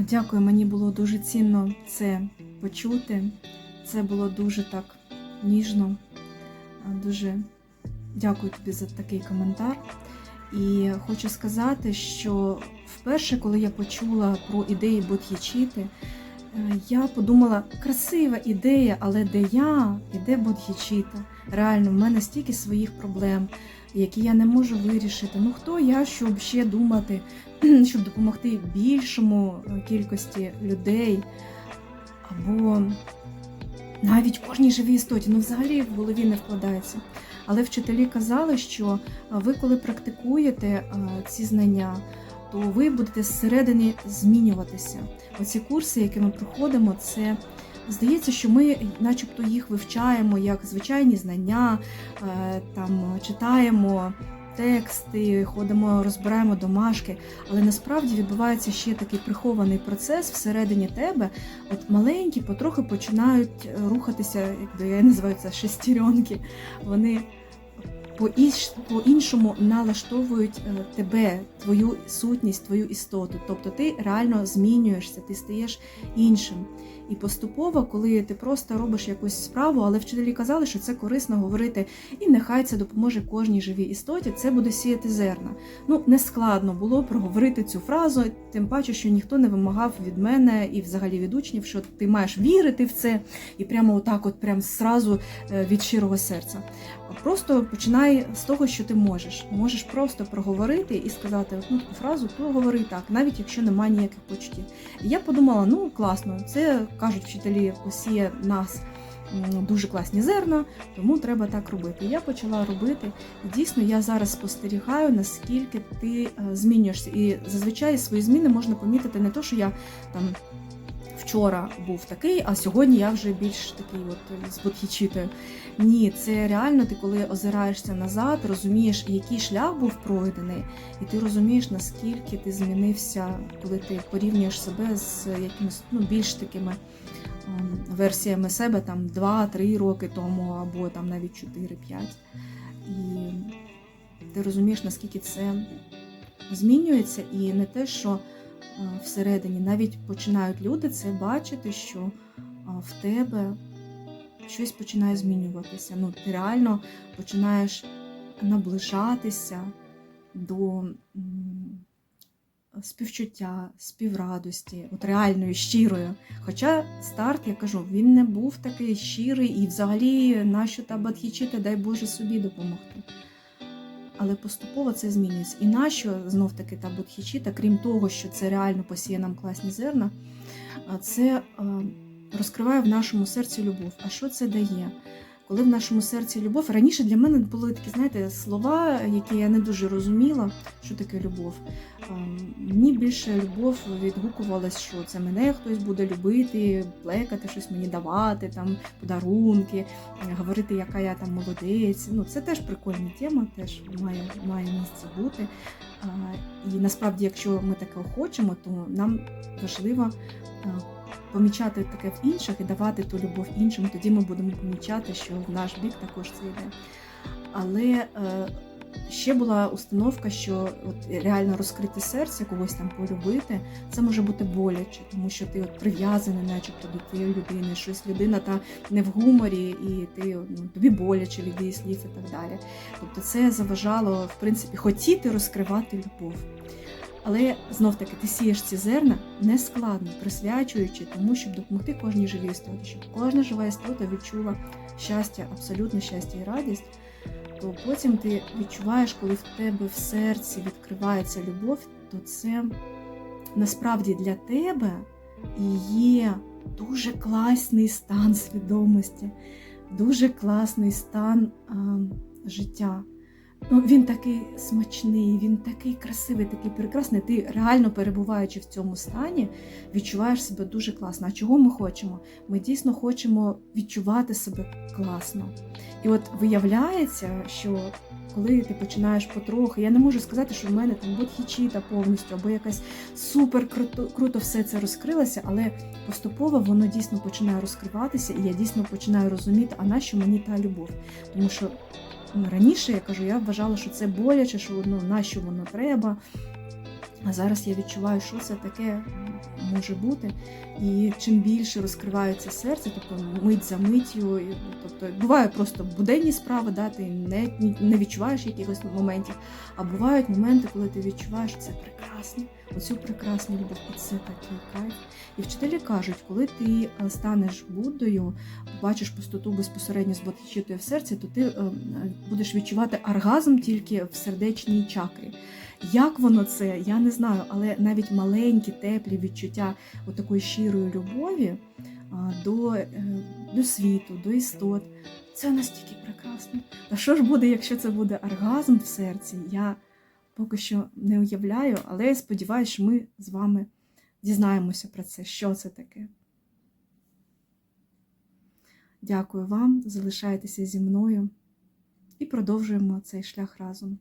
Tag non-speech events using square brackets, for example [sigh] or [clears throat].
Дякую, мені було дуже цінно це почути. Це було дуже так ніжно. Дуже дякую тобі за такий коментар. І хочу сказати, що вперше, коли я почула про ідеї Бодхічіти, е, я подумала, красива ідея, але де я і де Бодхічіта? Реально, в мене стільки своїх проблем, які я не можу вирішити. Ну хто я, щоб ще думати, [clears throat] щоб допомогти більшому е, кількості людей, або навіть кожній живій істоті, ну взагалі в голові не вкладається. Але вчителі казали, що ви, коли практикуєте ці знання, то ви будете зсередини змінюватися. Оці курси, які ми проходимо, це здається, що ми, начебто, їх вивчаємо як звичайні знання, е, там читаємо тексти, ходимо, розбираємо домашки, але насправді відбувається ще такий прихований процес всередині тебе. От маленькі потрохи починають е, рухатися, якби я називаю це шестеренки. Вони по-іншому налаштовують е, тебе, твою сутність, твою істоту. Тобто ти реально змінюєшся, ти стаєш іншим. І поступово, коли ти просто робиш якусь справу, але вчителі казали, що це корисно говорити, і нехай це допоможе кожній живій істоті, це буде сіяти зерна. Ну, не складно було проговорити цю фразу, тим паче, що ніхто не вимагав від мене і взагалі від учнів, що ти маєш вірити в це, і прямо отак, от прям зразу е, від щирого серця. Просто починай з того, що ти можеш. Можеш просто проговорити і сказати ну, таку фразу, проговори так, навіть якщо немає ніяких почуттів. І я подумала, ну класно, це кажуть вчителі, посіє нас дуже класні зерна, тому треба так робити. Я почала робити. І дійсно я зараз спостерігаю, наскільки ти е, змінюєшся. І зазвичай свої зміни можна помітити не то, що я там. Вчора був такий, а сьогодні я вже більш такий от з бодхічітою. Ні, це реально ти, коли озираєшся назад, розумієш, який шлях був пройдений, і ти розумієш, наскільки ти змінився, коли ти порівнюєш себе з якимись ну, більш такими ем, версіями себе там 2-3 роки тому, або там навіть 4-5. І ти розумієш, наскільки це змінюється, і не те, що е, всередині навіть починають люди це бачити, що е, в тебе щось починає змінюватися. Ну, ти реально починаєш наближатися до співчуття, співрадості, от реальної, щирої. Хоча старт, я кажу, він не був такий щирий і взагалі нащо та бадхічити, дай Боже собі допомогти. Але поступово це змінюється. І нащо знов таки та будхічіта, крім того, що це реально посіє нам класні зерна, це розкриває в нашому серці любов. А що це дає? Коли в нашому серці любов, раніше для мене були такі, знаєте, слова, які я не дуже розуміла, що таке любов. Мені більше любов відгукувалась, що це мене хтось буде любити, плекати, щось мені давати, там подарунки, говорити, яка я там молодець. Ну, це теж прикольна тема, теж має, має місце бути. І насправді, якщо ми таке хочемо, то нам важливо помічати таке в інших і давати ту любов іншим, тоді ми будемо помічати, що в наш бік також це йде. Але е, ще була установка, що от реально розкрити серце, когось там полюбити, це може бути боляче, тому що ти от прив'язаний, начебто, до тієї людини, щось людина та не в гуморі, і ти ну, тобі боляче від її слів і так далі. Тобто це заважало, в принципі, хотіти розкривати любов. Але знов таки ти сієш ці зерна нескладно, присвячуючи тому, щоб допомогти кожній живій істоті, щоб кожна жива істота відчула щастя, абсолютне щастя і радість, то потім ти відчуваєш, коли в тебе в серці відкривається любов, то це насправді для тебе є дуже класний стан свідомості, дуже класний стан а, життя. Ну, він такий смачний, він такий красивий, такий прекрасний. Ти реально перебуваючи в цьому стані, відчуваєш себе дуже класно. А чого ми хочемо? Ми дійсно хочемо відчувати себе класно. І от виявляється, що коли ти починаєш потрохи, я не можу сказати, що в мене там бодхічіта повністю, або якась супер круто, круто все це розкрилося, але поступово воно дійсно починає розкриватися, і я дійсно починаю розуміти, а нащо мені та любов? Тому що раніше я кажу, я вважала, що це боляче, що ну, нащо воно треба. А зараз я відчуваю, що це таке може бути. І чим більше розкривається серце, тобто мить за миттю, тобто буває просто буденні справи, да, ти не, не відчуваєш якихось моментів, а бувають моменти, коли ти відчуваєш це прекрасно, оцю прекрасну любов, і це такий кайф. І вчителі кажуть, коли ти е, станеш Буддою, побачиш пустоту безпосередньо з Бодхічитою в серці, то ти е, будеш відчувати оргазм тільки в сердечній чакрі. Як воно це, я не знаю, але навіть маленькі, теплі відчуття такої щирої любові до, е, до світу, до істот, це настільки прекрасно. Та що ж буде, якщо це буде оргазм в серці? Я поки що не уявляю, але я сподіваюся, що ми з вами дізнаємося про це, що це таке. Дякую вам, залишайтеся зі мною і продовжуємо цей шлях разом.